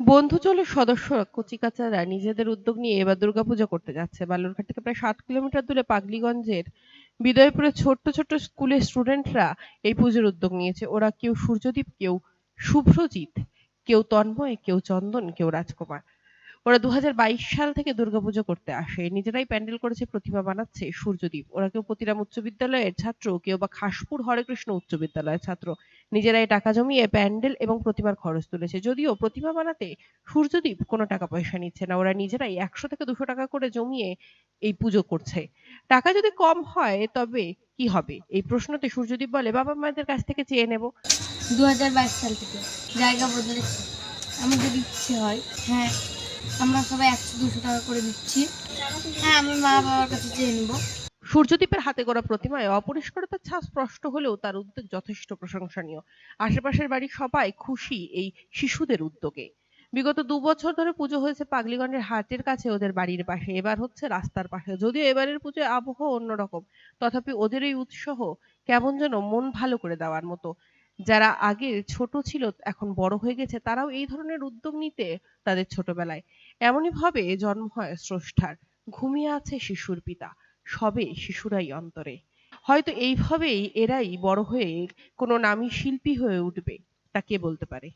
বন্ধুচলের সদস্যরা কচিকাচারা নিজেদের উদ্যোগ নিয়ে এবার দুর্গাপূজা করতে যাচ্ছে। বালুরঘাট থেকে প্রায় সাত কিলোমিটার দূরে পাগলিগঞ্জের বিদয়পুরে ছোট্ট ছোট্ট স্কুলের স্টুডেন্টরা এই পুজোর উদ্যোগ নিয়েছে। ওরা কেউ সূর্যদীপ, কেউ শুভ্রজিৎ, কেউ তন্ময়, কেউ চন্দন, কেউ রাজকুমার। ওরা দু সাল থেকে দুর্গাপুজো করতে আসে। নিজেরাই প্যান্ডেল করেছে, প্রতিমা বানাচ্ছে সূর্যদীপ। ওরা কেউ প্রতিরাম উচ্চ বিদ্যালয়ের ছাত্র, কেউ বা খাসপুর হরেকৃষ্ণ উচ্চ বিদ্যালয়ের ছাত্র। নিজেরাই টাকা জমিয়ে প্যান্ডেল এবং প্রতিমার খরচ তুলেছে। যদিও প্রতিমা বানাতে সূর্যদীপ কোনো টাকা পয়সা নিচ্ছে না, ওরা নিজেরাই একশো থেকে দুশো টাকা করে জমিয়ে এই পুজো করছে। টাকা যদি কম হয়, তবে কি হবে? এই প্রশ্নতে সূর্যদীপ বলে, বাবা মায়েদের কাছ থেকে চেয়ে নেব। দু হাজার বাইশ সাল থেকে জায়গা বদলেছে। আমাদের ইচ্ছে হয় হ্যাঁ আমরা সবাই একশো দুশো টাকা করে দিচ্ছি। হ্যাঁ আমি মা বাবার কাছে চেয়ে নেব। সূর্যদীপের হাতে করা প্রতিমায় অপরিষ্কারতার ছাপ স্পষ্ট হলেও তার উদ্যোগ যথেষ্ট প্রশংসনীয়। আশেপাশের বাড়ির সবাই খুশি এই শিশুদের উদ্যোগে। বিগত দু বছর ধরে পুজো হয়েছে পাগলিগঞ্জের হাটের কাছে ওদের বাড়ির পাশে। এবার হচ্ছে রাস্তার পাশে। যদিও এবারের পুজোয় আবহাওয়া অন্যরকম, তথাপি ওদের এই উৎসাহ কেমন যেন মন ভালো করে দেওয়ার মতো। যারা আগে ছোট ছিল, এখন বড় হয়ে গেছে, তারাও এই ধরনের উদ্যোগ নিতে তাদের ছোটবেলায়। এমনই ভাবে জন্ম হয় স্রষ্টার। ঘুমিয়ে আছে শিশুর পিতা। সবে শিশুরাই অন্তরে। হয়তো এইভাবেই এরাই বড় হয়ে কোনো নামী শিল্পী হয়ে উঠবে, তা কে বলতে পারে?